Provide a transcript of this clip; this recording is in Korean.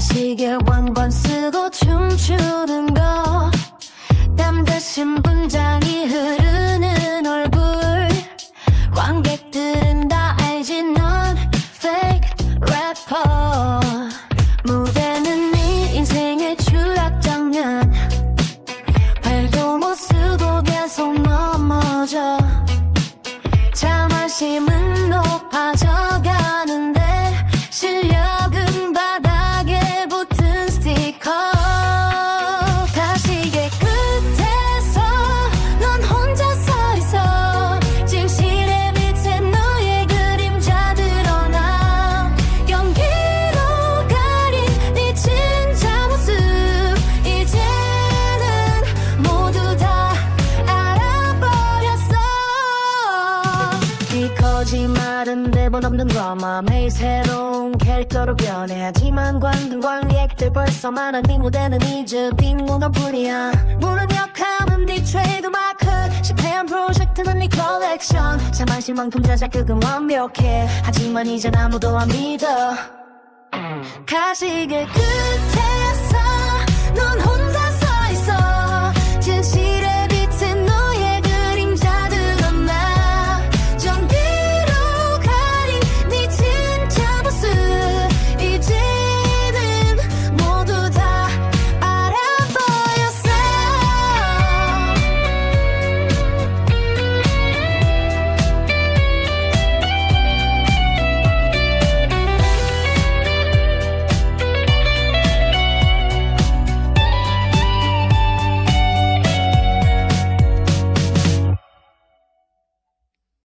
시계 원본 쓰고 춤추는 거땀 대신 분장이 흐르는 얼굴. 관객들은 다 알지 넌 fake rapper. 무대는 네 인생의 추락 장면. 발도 못 쓰고 계속 넘어져. 자만심은 높아져 거짓말은 대본 없는 드라마 매일 새로운 캐릭터로 변해 하지만 관등 관객들 벌써 많아 네 무대는 이제 빈문어불이야. 무능력함은 네 트레이드마크. 실패한 프로젝트는 네 컬렉션. 자만심만큼 자작극은 완벽해. 하지만 이젠 아무도 안 믿어. 가시게 끝에서 넌